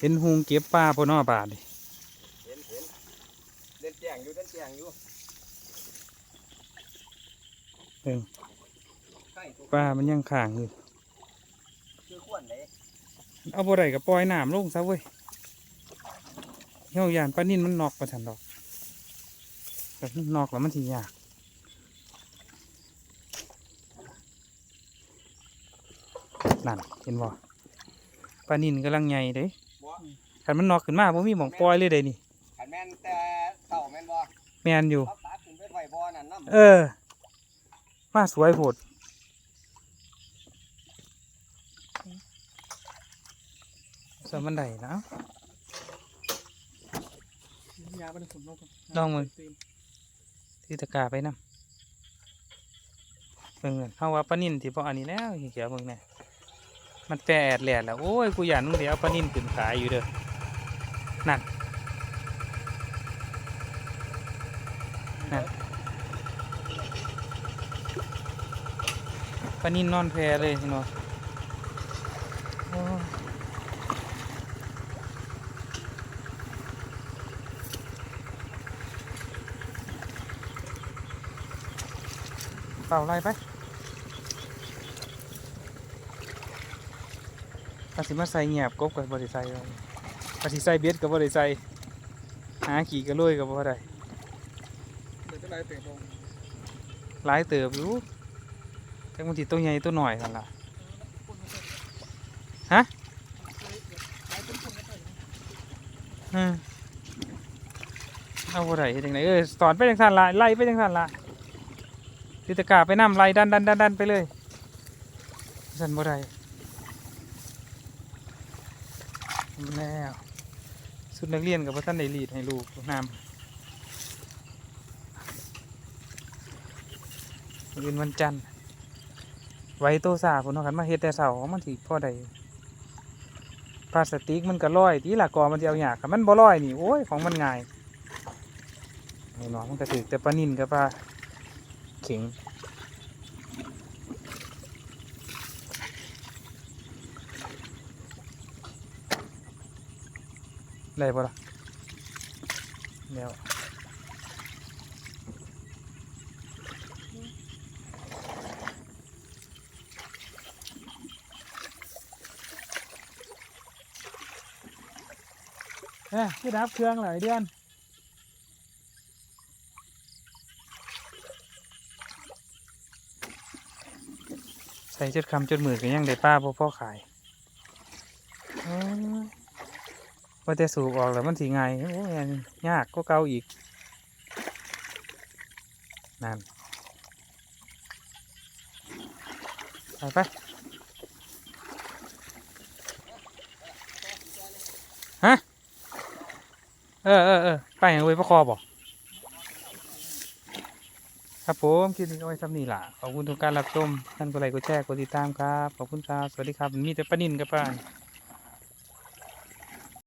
เห็นหุงเก็บปลาพอนอบาดนี่เห็นเห็นเล่นแจงอยู่เล่นแจงอยู่เบิ่งใช่ตัวปลามันยังข้างอยู่คือขวนเลยเอาบ่ได้ก็ปล่อยน้ำลงซะเว้ยเฮายานปลานิ่นมันนอกประทันดอกแต่มันนอกแล้วมันสิยากนั่นเห็นบ่ปลานิ่นกำลังใหญ่เด้ บ่คันมันนอกขึ้นมาบ่มีหม่องปล่อยเลยเด้นี่ขันแม่นแต่เต่าแม่นบ่แม่นอยู่ เขาตัดขึ้นไปไว้บ่อนั่นน้ำเออ มาสวยโพดสวนมันไดนะ ยาเป็นฝนลงลองมึงที่ตะกร้าไปนำเบิ่งเงินเฮาว่าปลานิ่นที่พออันนี้แล้วเขียวๆเบิ่งแหน่ มันแปรแอดแหลดแล้ว โอ้ย กูอยากมึงเดี๋ยวปลานิ่นขึ้นขายอยู่เด้อ นั่น นั่นปลานิ่นนอนแพเลยพี่น้องโอ้เป่าไรไป ถ้าสิมาใส่เงียบกบกับบริใส่เลยถ้าสิใส่เบ็ดกับบริใส่หาขี่กระลุยกับบ่ได้เดี๋ยวจะไล่เตะลงหลายเติบอยู่แต่บางทีตัวใหญ่ตัวหน่อยนั่นล่ะฮะอืมเอาบ่ได้เฮ็ดจังไดเออสอนไปจังซั่นละไล่ไปจังซั่นละติตะกร้าไปนำไล่ดันดันดันดันไปเลยซั่นบ่ได้ แล้ว สุดนักเรียนกับพ่ท่านได้รีดให้ลูกน้ำยืนวันจันทร์ไว้โตซาพุ่นเนากันมาเฮ็ดแต่เช้ามันสิพ่อได้พลาสติกมันก็ลอยทีหละกกอมันสิเอายากคันมันบ่ลอยนี่โอ้ยของมันง่ายไอ้น้องมันก็ถือแต่ปลานิ่นกับปลาเข็ง ได้ปะล่ะเดี๋ยวเอ้ยคือดับเครื่องหลายเดือนใส่จดคำจดมือก็ยังได้ป้าพ่อพ่อขายโอ้ย ว่าแต่สูบออกแล้วมันสีไงโอ้ยยากก็เก่าอีกนั่นไปไปฮะเออเออเออไปอย่างเว้ยประคอบอกครับผมคลิปนี้ก็ไว้ซ้ำนี่ล่ะ ขอบคุณทุกการรับชมท่านกดไลค์กดแชร์กดติดตามครับ ขอบคุณครับ สวัสดีครับ มีแต่ปลานินกับปลา